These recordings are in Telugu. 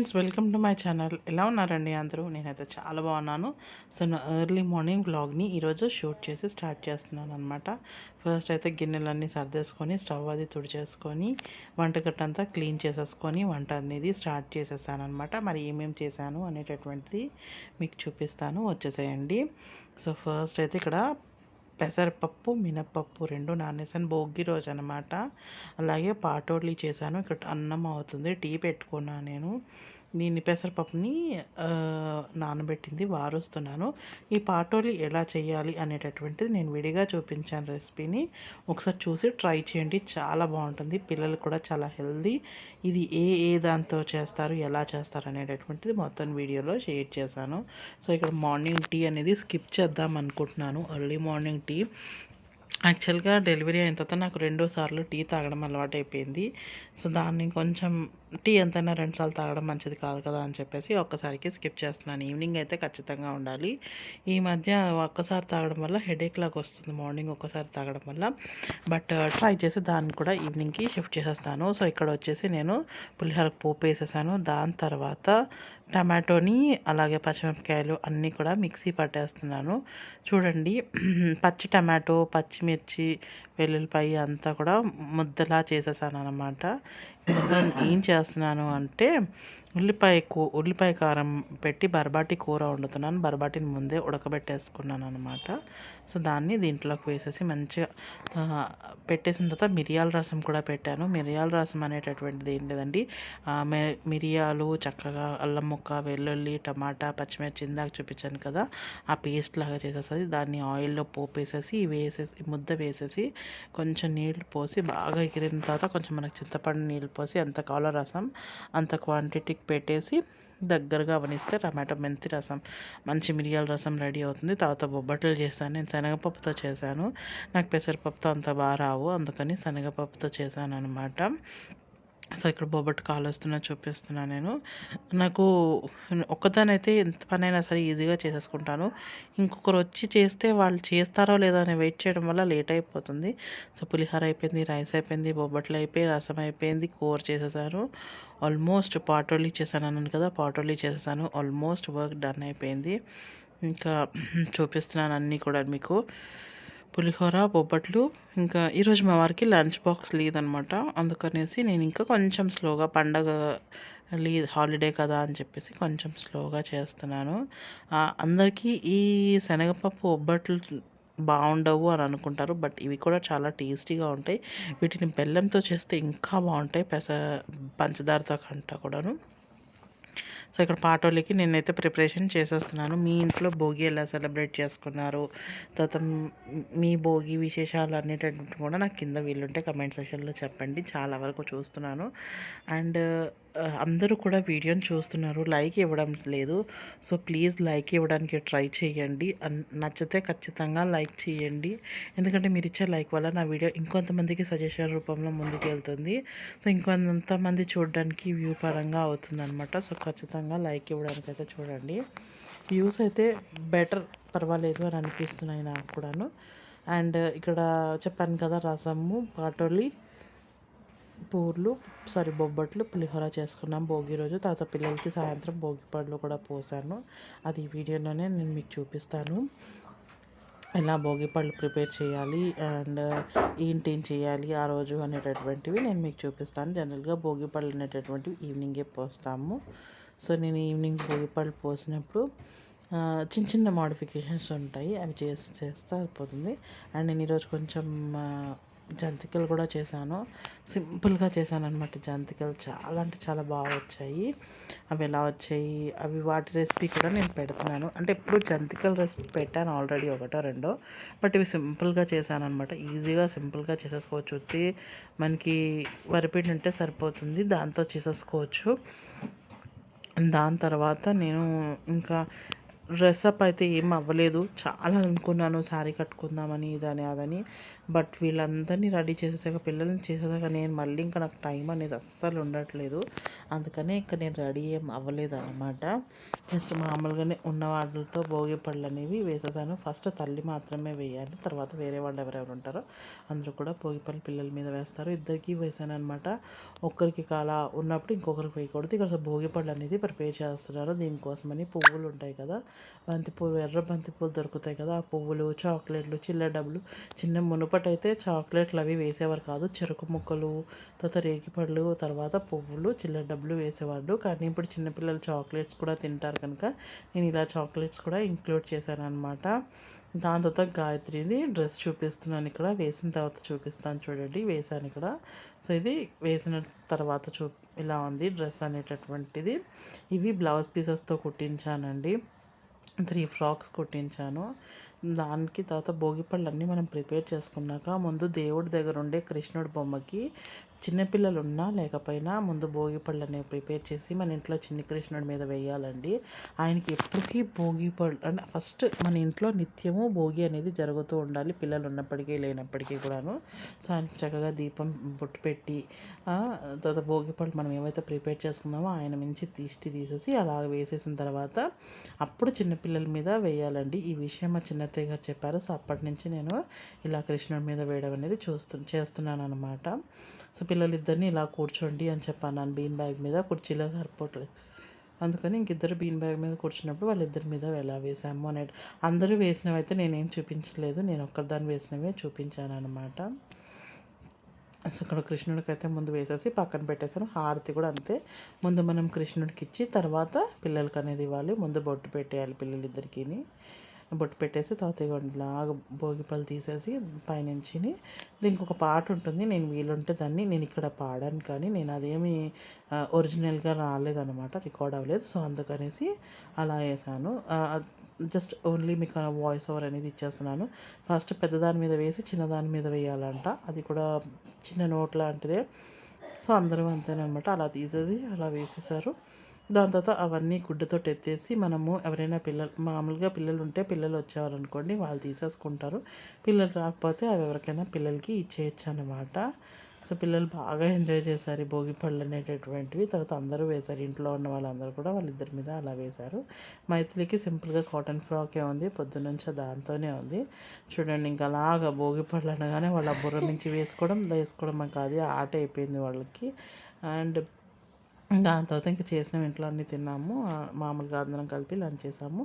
Friends welcome to my channel. ఎలా ఉన్నారండి అందరూ? నేనైతే చాలా బాగున్నాను. సో నా ఎర్లీ మార్నింగ్ వ్లాగ్ని ఈరోజు షూట్ చేసి స్టార్ట్ చేస్తున్నాను అనమాట ఫస్ట్ అయితే గిన్నెలన్నీ సర్దేసుకొని స్టవ్ అది తుడిచేసుకొని వంటగట్టు అంతా క్లీన్ చేసేసుకొని వంట అనేది స్టార్ట్ చేసేసాను అనమాట మరి ఏమేమి చేశాను అనేటటువంటిది మీకు చూపిస్తాను. వచ్చేసేయండి. సో ఫస్ట్ అయితే ఇక్కడ పెసరపప్పు మినప్పప్పు రెండు నానేసాను. భోగి రోజు అనమాట అలాగే పాటోడ్లీ చేశాను. ఇక్కడ అన్నం అవుతుంది. టీ పెట్టుకున్నాను నేను. నేను పెసరపప్పుని నానబెట్టింది వారుస్తున్నాను. ఈ పాటోలి ఎలా చేయాలి అనేటటువంటిది నేను విడిగా చూపించాను రెసిపీని. ఒకసారి చూసి ట్రై చేయండి చాలా బాగుంటుంది. పిల్లలు కూడా చాలా హెల్దీ. ఇది ఏ ఏ దాంతో చేస్తారు ఎలా చేస్తారు అనేటటువంటిది మొత్తం వీడియోలో షేర్ చేశాను. సో ఇక్కడ మార్నింగ్ టీ అనేది స్కిప్ చేద్దాం అనుకుంటున్నాను. Early morning tea. యాక్చువల్గా డెలివరీ అయిన తర్వాత నాకు రెండు సార్లు టీ తాగడం అలవాటు అయిపోయింది. సో దాన్ని కొంచెం టీ ఎంతైనా రెండుసార్లు తాగడం మంచిది కాదు కదా అని చెప్పేసి ఒక్కసారికి స్కిప్ చేస్తున్నాను. ఈవినింగ్ అయితే ఖచ్చితంగా ఉండాలి. ఈ మధ్య ఒక్కసారి తాగడం వల్ల హెడేక్ లాగా వస్తుంది మార్నింగ్ ఒక్కసారి తాగడం వల్ల. బట్ uh, ట్రై చేసి దాన్ని కూడా ఈవినింగ్కి షిఫ్ట్ చేసేస్తాను. సో ఇక్కడ వచ్చేసి నేను పులిహోర పోపు వేసేసాను. దాని తర్వాత టమాటోని అలాగే పచ్చిమిరపకాయలు అన్నీ కూడా మిక్సీ పట్టేస్తున్నాను. చూడండి పచ్చి టమాటో పచ్చి పచ్చిమిర్చి వెల్లుల్లిపాయ అంతా కూడా ముద్దలా చేసేసాను అనమాట ఏం చేస్తున్నాను అంటే ఉల్లిపాయ కూ ఉల్లిపాయ కారం పెట్టి బరబాటి కూర వండుతున్నాను. బరబాటిని ముందే ఉడకబెట్టేసుకున్నాను అనమాట సో దాన్ని దీంట్లోకి వేసేసి మంచిగా పెట్టేసిన తర్వాత మిరియాల రసం కూడా పెట్టాను. మిరియాల రసం అనేటటువంటిది ఏం లేదండి. మిరియాలు చక్కగా అల్లం ముక్క వెల్లుల్లి టమాటా పచ్చిమిర్చి ఇందాక చూపించాను కదా ఆ పేస్ట్ లాగా చేసేసి దాన్ని ఆయిల్లో పోపు వేసేసి వేసేసి ముద్ద వేసేసి కొంచెం నీళ్ళు పోసి బాగా ఎగిరిన తర్వాత కొంచెం మనకు చింతపండు నీళ్ళు పోసి ఎంత కావాలో రసం అంత క్వాంటిటీకి పెట్టేసి దగ్గరగా అవనిస్తే టమాటో మెంతి రసం మంచి మిరియాల రసం రెడీ అవుతుంది. తర్వాత బొబ్బట్లు చేశాను. నేను శనగపప్పుతో చేశాను. నాకు పెసరపప్పుతో అంత బాగా రావు. అందుకని శనగపప్పుతో చేశాను అనమాట సో ఇక్కడ బొబ్బట్టు కాలు వస్తున్నా చూపిస్తున్నా నేను. నాకు ఒక్కదానైతే ఎంత పనైనా సరే ఈజీగా చేసేసుకుంటాను. ఇంకొకరు వచ్చి చేస్తే వాళ్ళు చేస్తారో లేదో అని వెయిట్ చేయడం వల్ల లేట్ అయిపోతుంది. సో పులిహార అయిపోయింది రైస్ అయిపోయింది బొబ్బట్లు అయిపోయి రసం అయిపోయింది కూర చేసేసారు. ఆల్మోస్ట్ పాటోలీ చేశాను అన్నాను కదా పాటోలీ చేసేసాను ఆల్మోస్ట్ వర్క్ డన్ అయిపోయింది. ఇంకా చూపిస్తున్నాను అన్నీ కూడా మీకు. పులిహోర బొబ్బట్లు ఇంకా ఈరోజు మా వారికి లంచ్ బాక్స్ లేదనమాట. అందుకనేసి నేను ఇంకా కొంచెం స్లోగా పండగ లీ హాలిడే కదా అని చెప్పేసి కొంచెం స్లోగా చేస్తున్నాను. అందరికీ ఈ శనగపప్పు బొబ్బట్లు బాగుండవు అని అనుకుంటారు బట్ ఇవి కూడా చాలా టేస్టీగా ఉంటాయి. వీటిని బెల్లంతో చేస్తే ఇంకా బాగుంటాయి పెస పంచదారతో కంట కూడాను. సో ఇక్కడ పాటోళ్ళకి నేనైతే ప్రిపరేషన్ చేసేస్తున్నాను. మీ ఇంట్లో భోగి ఎలా సెలబ్రేట్ చేసుకున్నారు? తర్వాత మీ భోగి విశేషాలు అనేటటువంటి కూడా నాకు కింద వీలుంటే కమెంట్ సెక్షన్లో చెప్పండి. చాలా వరకు చూస్తున్నాను. అండ్ అందరూ కూడా వీడియోని చూస్తున్నారు. లైక్ ఇవ్వడం లేదు. సో ప్లీజ్ లైక్ ఇవ్వడానికి ట్రై చేయండి. నచ్చితే ఖచ్చితంగా లైక్ చేయండి. ఎందుకంటే మీరు ఇచ్చే లైక్ వల్ల నా వీడియో ఇంకొంతమందికి సజెషన్ రూపంలో ముందుకు వెళ్తుంది. సో ఇంకొంతమంది చూడడానికి వ్యూ పరంగా అవుతుందన్నమాట. సో ఖచ్చితంగా లైక్ ఇవ్వడానికి అయితే చూడండి. వ్యూస్ అయితే బెటర్ పర్వాలేదు అని అనిపిస్తున్నాయి నాకు కూడాను. అండ్ ఇక్కడ చెప్పాను కదా రసము పాటోలి పూర్లు సారీ బొబ్బట్లు పులిహోర చేసుకున్నాం. భోగి రోజు తర్వాత పిల్లలకి సాయంత్రం భోగి పళ్ళు కూడా పోసాను. అది వీడియోలోనే నేను మీకు చూపిస్తాను. ఎలా భోగి పళ్ళు ప్రిపేర్ చేయాలి అండ్ ఏంటేం చేయాలి ఆ రోజు అనేటటువంటివి నేను మీకు చూపిస్తాను. జనరల్గా భోగి పళ్ళు అనేటటువంటివి ఈవినింగే పోస్తాము. సో నేను ఈవినింగ్ భోగి పళ్ళు పోసినప్పుడు చిన్న చిన్న మాడిఫికేషన్స్ ఉంటాయి. అవి చేసి చేస్తే అయిపోతుంది అండ్ నేను ఈరోజు కొంచెం జంతికలు కూడా చేశాను. సింపుల్గా చేశాను అనమాట జంతికలు. చాలా అంటే చాలా బాగా వచ్చాయి. అవి ఎలా వచ్చాయి? అవి వాటి రెసిపీ కూడా నేను పెడుతున్నాను. అంటే ఎప్పుడు జంతికల రెసిపీ పెట్టాను ఆల్రెడీ ఒకటో రెండో. బట్ ఇవి సింపుల్గా చేశాను అనమాట ఈజీగా సింపుల్గా చేసేసుకోవచ్చు. వచ్చి మనకి వరిపిండి ఉంటే సరిపోతుంది. దాంతో చేసేసుకోవచ్చు. దాని తర్వాత నేను ఇంకా డ్రెస్అప్ అయితే ఏం అవ్వలేదు. చాలా అనుకున్నాను శారీ కట్టుకుందామని ఇదని అదని. బట్ వీళ్ళందరినీ రెడీ చేసేసాక పిల్లల్ని చేసేసాక నేను మళ్ళీ ఇంకా నాకు టైం అనేది అస్సలు ఉండట్లేదు. అందుకనే ఇంకా నేను రెడీ ఏం అవ్వలేదు అనమాట జస్ట్ మామూలుగానే ఉన్న వాటితో భోగి పళ్ళు అనేవి వేసేసాను. ఫస్ట్ తల్లి మాత్రమే వేయాలి తర్వాత వేరే వాళ్ళు ఎవరెవరు ఉంటారో అందరూ కూడా భోగి పళ్ళు పిల్లల మీద వేస్తారు. ఇద్దరికి వేసాను అనమాట ఒక్కరికి కాలా ఉన్నప్పుడు ఇంకొకరికి వేయకూడదు. ఇక్కడ భోగి పళ్ళు అనేది ప్రిపేర్ చేస్తున్నారు. దీనికోసమని పువ్వులు ఉంటాయి కదా బంతి పువ్వు ఎర్ర బంతి పువ్వులు దొరుకుతాయి కదా ఆ పువ్వులు చాక్లెట్లు చిల్లర డబ్బులు చిన్న మునుపటి మునుపటైతే చాక్లెట్లు అవి వేసేవారు కాదు. చెరుకు ముక్కలు తర్వాత రేగిపళ్ళు తర్వాత పువ్వులు చిల్లర డబ్బులు వేసేవాళ్ళు. కానీ ఇప్పుడు చిన్నపిల్లలు చాక్లెట్స్ కూడా తింటారు కనుక నేను ఇలా చాక్లెట్స్ కూడా ఇంక్లూడ్ చేశాను అనమాట దాని తర్వాత గాయత్రిని డ్రెస్ చూపిస్తున్నాను ఇక్కడ. వేసిన తర్వాత చూపిస్తాను చూడండి. వేసాను ఇక్కడ. సో ఇది వేసిన తర్వాత చూ ఇలా ఉంది డ్రెస్ అనేటటువంటిది. ఇవి బ్లౌజ్ పీసెస్తో కుట్టించానండి. త్రీ ఫ్రాక్స్ కుట్టించాను. దానికి తర్వాత భోగిపళ్ళు అన్నీ మనం ప్రిపేర్ చేసుకున్నాక ముందు దేవుడి దగ్గర ఉండే కృష్ణుడి బొమ్మకి చిన్నపిల్లలు ఉన్నా లేకపోయినా ముందు భోగి పళ్ళు అనేవి ప్రిపేర్ చేసి మన ఇంట్లో చిన్ని కృష్ణుడి మీద వేయాలండి. ఆయనకి ఎప్పటికీ భోగి పళ్ళు అంటే ఫస్ట్ మన ఇంట్లో నిత్యము భోగి అనేది జరుగుతూ ఉండాలి పిల్లలు ఉన్నప్పటికీ లేనప్పటికీ కూడాను. సో ఆయనకి చక్కగా దీపం బొట్టు పెట్టి తర్వాత భోగి పళ్ళు మనం ఏవైతే ప్రిపేర్ చేసుకున్నామో ఆయన మించి తీసి తీసేసి అలా వేసేసిన తర్వాత అప్పుడు చిన్నపిల్లల మీద వేయాలండి. ఈ విషయం మా చిన్నత్తయ్య గారు చెప్పారు. సో అప్పటి నుంచి నేను ఇలా కృష్ణుడి మీద వేయడం అనేది చూస్తు చేస్తున్నాను అనమాట సో పిల్లలిద్దరిని ఇలా కూర్చోండి అని చెప్పాను నేను బీన్ బ్యాగ్ మీద కుర్చీలో సరిపోవట్లేదు అందుకని ఇంకిద్దరు బీన్ బ్యాగ్ మీద కూర్చున్నప్పుడు వాళ్ళిద్దరి మీద ఎలా వేసాము అనే అందరూ వేసినవి అయితే నేనేం చూపించలేదు నేను ఒక్కదాన్ని వేసినవే చూపించాను అనమాట సో ఇక్కడ కృష్ణుడికి అయితే ముందు వేసేసి పక్కన పెట్టేసాను హారతి కూడా అంతే. ముందు మనం కృష్ణుడికి ఇచ్చి తర్వాత పిల్లలకి అనేది ఇవ్వాలి ముందు బొట్టు పెట్టేయాలి పిల్లలిద్దరికీని. బొట్టు పెట్టేసి తాతయ్య ఇలాగ భోగిపళ్ళు తీసేసి పైనుంచి దీనికి ఒక పాట ఉంటుంది నేను వీలుంటే దాన్ని నేను ఇక్కడ పాడాను కానీ నేను అదేమి ఒరిజినల్గా రాలేదనమాట రికార్డ్ అవ్వలేదు. సో అందుకనేసి అలా వేసాను జస్ట్ ఓన్లీ మీకు వాయిస్ ఓవర్ అనేది ఇచ్చేస్తున్నాను. ఫస్ట్ పెద్దదాని మీద వేసి చిన్నదాని మీద వేయాలంట. అది కూడా చిన్న నోట్ లాంటిదే. సో అందరూ అంతేనమాట అలా తీసేసి అలా వేసేసారు. దాని తర్వాత అవన్నీ గుడ్డతో ఎత్తేసి మనము ఎవరైనా పిల్లలు మామూలుగా పిల్లలు ఉంటే పిల్లలు వచ్చేవారు అనుకోండి వాళ్ళు తీసేసుకుంటారు. పిల్లలు రాకపోతే అవి ఎవరికైనా పిల్లలకి ఇచ్చేయచ్చు అనమాట సో పిల్లలు బాగా ఎంజాయ్ చేశారు భోగి పళ్ళు అనేటటువంటివి. తర్వాత అందరూ వేశారు. ఇంట్లో ఉన్న వాళ్ళందరూ కూడా వాళ్ళిద్దరి మీద అలా వేశారు. మైత్రికి సింపుల్గా కాటన్ ఫ్రాకే ఉంది పొద్దునుంచి దాంతోనే ఉంది. చూడండి ఇంకా అలాగా భోగి పళ్ళు అనగానే వాళ్ళ బుర్ర నుంచి వేసుకోవడం వేసుకోవడం కాదు ఆట అయిపోయింది వాళ్ళకి. అండ్ దాని తర్వాత ఇంకా చేసిన ఇంట్లో అన్నీ తిన్నాము. మామూలుగా అందరం కలిపి లంచ్ చేసాము.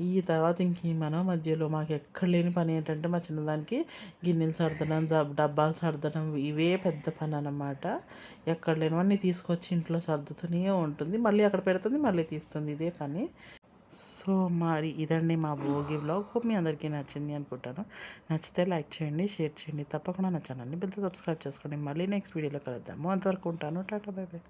ఈ తర్వాత ఇంక మనం మన మధ్యలో మాకు ఎక్కడ లేని పని ఏంటంటే మా చిన్నదానికి గిన్నెలు సర్దడం డబ్బాలు సర్దడం ఇవే పెద్ద పని అన్నమాట. ఎక్కడ లేనివన్నీ తీసుకొచ్చి ఇంట్లో సర్దుతూనే ఉంటుంది. మళ్ళీ అక్కడ పెడుతుంది మళ్ళీ తీస్తుంది. ఇదే పని. సో మరి ఇదండి మా భోగి బ్లాగ్ మీ అందరికీ నచ్చింది అనుకుంటాను. నచ్చితే లైక్ చేయండి షేర్ చేయండి. తప్పకుండా నచ్చానండి పెద్ద సబ్స్క్రైబ్ చేసుకోండి. మళ్ళీ నెక్స్ట్ వీడియోలో కలుద్దాము. అంతవరకు ఉంటాను. Tata bye by